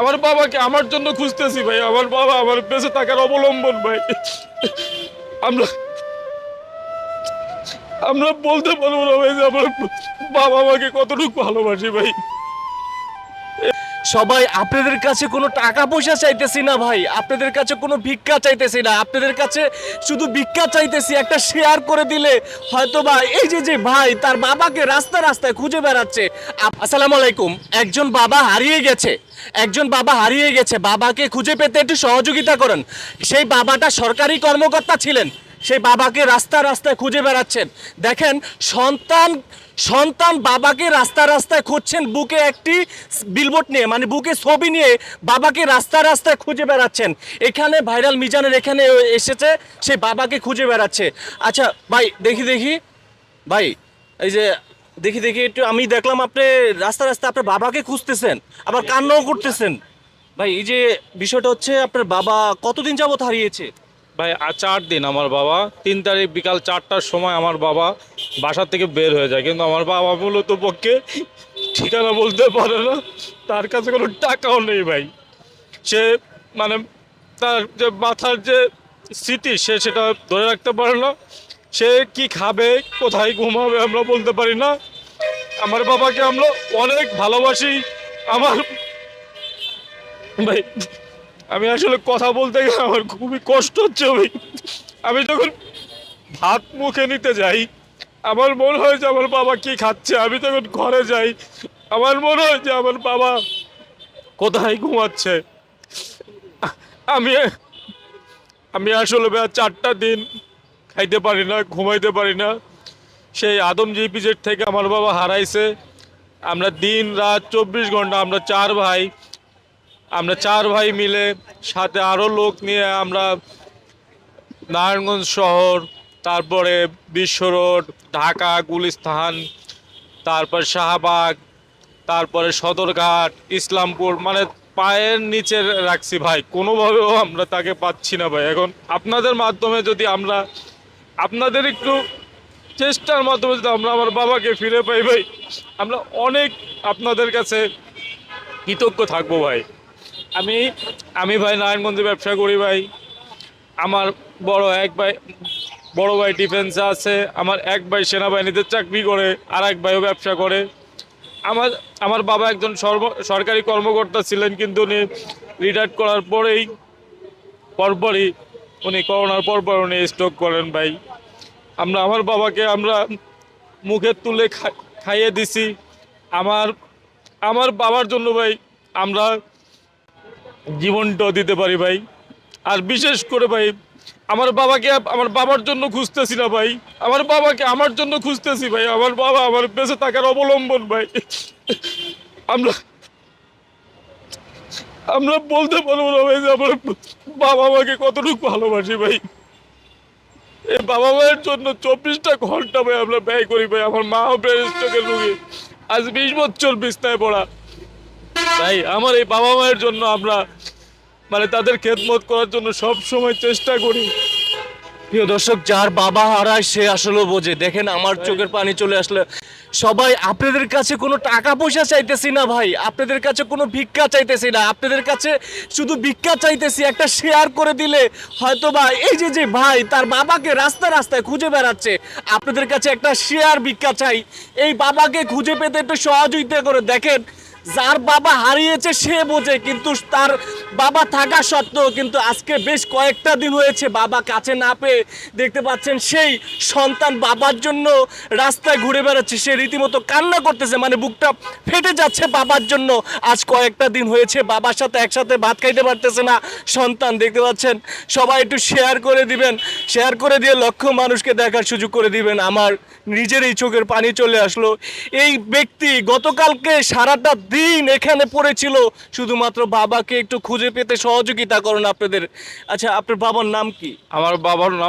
আমার বাবাকে আমার জন্য খুঁজতেছি ভাই। আমার বাবা আমার বেঁচে থাকার অবলম্বন ভাই। আমরা আমরা বলতে পারব না ভাই যে আমার বাবা আমাকে কতটুকু ভালোবাসি ভাই। সবাই, আপনাদের কাছে কোনো টাকা পয়সা চাইতেছি না ভাই। আপনাদের কাছে কোনো ভিক্ষা চাইতেছি না। আপনাদের কাছে শুধু ভিক্ষা চাইতেছি, একটা শেয়ার করে দিলে হয়তো বা এই যে যে ভাই তার বাবাকে রাস্তা রাস্তায় খুঁজে বেড়াচ্ছে। আসসালামু আলাইকুম। একজন বাবা হারিয়ে গেছে। একজন বাবা হারিয়ে গেছে। বাবাকে খুঁজে পেতে একটু সহযোগিতা করেন। সেই বাবাটা সরকারি কর্মকর্তা ছিলেন। সেই বাবাকে রাস্তা রাস্তায় খুঁজে বেড়াচ্ছেন। দেখেন, সন্তান সন্তান বাবাকে রাস্তা রাস্তায় খুঁজছেন, বুকে একটি বিলবোর্ড নিয়ে মানে বুকে ছবি নিয়ে বাবাকে রাস্তা রাস্তায় খুঁজে বেড়াচ্ছেন। এখানে ভাইরাল মিজানের এখানে এসেছে, সেই বাবাকে খুঁজে বেড়াচ্ছে। আচ্ছা ভাই, দেখি দেখি। ভাই, এই যে, দেখি দেখি, একটু আমি দেখলাম আপনি রাস্তা রাস্তা আপনার বাবাকে খুঁজতেছেন, আবার কান্নাও করতেছেন। ভাই, এই যে বিষয়টা হচ্ছে আপনার বাবা কতদিন যাবত হারিয়েছে? ভাই চার দিন আমার বাবা। তিন তারিখ বিকাল চারটার সময় আমার বাবা বাসা থেকে বের হয়ে যায়। কিন্তু আমার বাবা মূলত পক্ষে ঠিকানা বলতে পারে না। তার কাছে কোনো টাকাও নেই ভাই। সে মানে তার যে মাথার যে স্মৃতি, সে সেটা ধরে রাখতে পারে না। সে কি খাবে, কোথায় ঘুমাবে আমরা বলতে পারি না। আমার বাবাকে আমরা অনেক ভালোবাসি। আমার ভাই আমি আসলে কথা বলতে গেলে আমার খুবই কষ্ট হচ্ছে ভাই আমি যখন ভাত মুখে নিতে যাই, আমার মনে হয় যে আমার বাবা কি খাচ্ছে? আমি তখন ঘরে যাই, আমার মনে হয় যে আমার বাবা কোথায় ঘুমাচ্ছে? আমি আমি আসলে চারটা দিন খাইতে পারি না, ঘুমাইতে পারি না। সেই আদম জিপিজেড থেকে আমার বাবা হারাইছে। আমরা দিন রাত চব্বিশ ঘণ্টা আমরা চার ভাই আমরা চার ভাই মিলে সাথে আরও লোক নিয়ে আমরা নারায়ণগঞ্জ শহর, তারপরে বিশ্ব রোড, ঢাকা, গুলিস্তান, তারপর শাহবাগ, তারপরে সদরঘাট, ইসলামপুর মানে পায়ের নিচে রাখছি ভাই। কোনোভাবেও আমরা তাকে পাচ্ছি না ভাই। এখন আপনাদের মাধ্যমে যদি আমরা, আপনাদের একটু চেষ্টার মাধ্যমে যদি আমরা আমার বাবাকে ফিরে পাই ভাই, আমরা অনেক আপনাদের কাছে কৃতজ্ঞ থাকব ভাই। আমি আমি ভাই নারায়ণগঞ্জে ব্যবসা করি ভাই। আমার বড় এক ভাই, বড় ভাই ডিফেন্সে আছে, আমার এক ভাই সেনাবাহিনীতে চাকরি করে, আর এক ভাইও ব্যবসা করে। আমার আমার বাবা একজন সর্ব, সরকারি কর্মকর্তা ছিলেন, কিন্তু উনি রিটায়ার্ড করার পরেই, পরপরই উনি করোনার পরপর উনি স্ট্রোক করেন ভাই। আমরা, আমার বাবাকে আমরা মুখে তুলে খাইয়ে দিছি। আমার আমার বাবার জন্য ভাই আমরা জীবনটাও দিতে পারি ভাই। আর বিশেষ করে ভাই, আমার বাবাকে আমার বাবার জন্য খুঁজতেছি না ভাই। আমার বাবাকে আমার জন্য খুঁজতেছি ভাই। আমার বাবা আমার বেঁচে থাকার অবলম্বন ভাই। আমরা আমরা বলতে পারব না ভাই যে আমার বাবা আমাকে কতটুকু ভালোবাসি ভাই। এই বাবা মায়ের জন্য চব্বিশটা ঘণ্টা ভাই আমরা ব্যয় করি ভাই। আমার মাও ব্রেন স্ট্রোকের রুগী। আজ বিশ বছর বিছনায় পড়া। তাই আমার এই বাবা মায়ের জন্য আমরা মানে তাদের খেদমত করার জন্য সব সময় চেষ্টা করি। প্রিয় দর্শক যার বাবা হারায় সে আসলে বোঝে। দেখেন আমার চোখের পানি চলে আসলে। সবাই আপনাদের কাছে কোনো টাকা পয়সা চাইতেছি না ভাই। আপনাদের কাছে কোনো ভিক্ষা চাইতেছি না। আপনাদের কাছে শুধু ভিক্ষা চাইতেছি একটা শেয়ার করে দিলে হয়তো বা এই যে যে ভাই তার বাবাকে রাস্তা রাস্তায় খুঁজে বেড়াচ্ছে আপনাদের কাছে একটা শেয়ার ভিক্ষা চাই। এই বাবাকে খুঁজে পেতে একটু সহযোগিতা করে দেখেন যার বাবা হারিয়েছে সে বোঝে কিন্তু তার বাবা থাকা সত্ত্বেও কিন্তু আজকে বেশ কয়েকটা দিন হয়েছে বাবা কাছে না পেয়ে দেখতে পাচ্ছেন সেই সন্তান বাবার জন্য রাস্তায় ঘুরে বেড়াচ্ছে, সে রীতিমতো কান্না করতেছে মানে বুকটা ফেটে যাচ্ছে বাবার জন্য। আজ কয়েকটা দিন হয়েছে বাবার সাথে একসাথে ভাত খাইতে পারতেছে না সন্তান, দেখতে পাচ্ছেন? সবাই একটু শেয়ার করে দিবেন শেয়ার করে দিয়ে লক্ষ মানুষকে দেখার সুযোগ করে দিবেন। আমার নিজের এই চোখের পানি চলে আসলো। এই ব্যক্তি গতকালকে সারাটা দিন এখানে পড়েছিল, শুধুমাত্র বাবাকে একটু খুঁজে পেতে সহযোগিতা করুন আপনাদের। আচ্ছা আপনার বাবার নাম কি? আমার বাবার নাম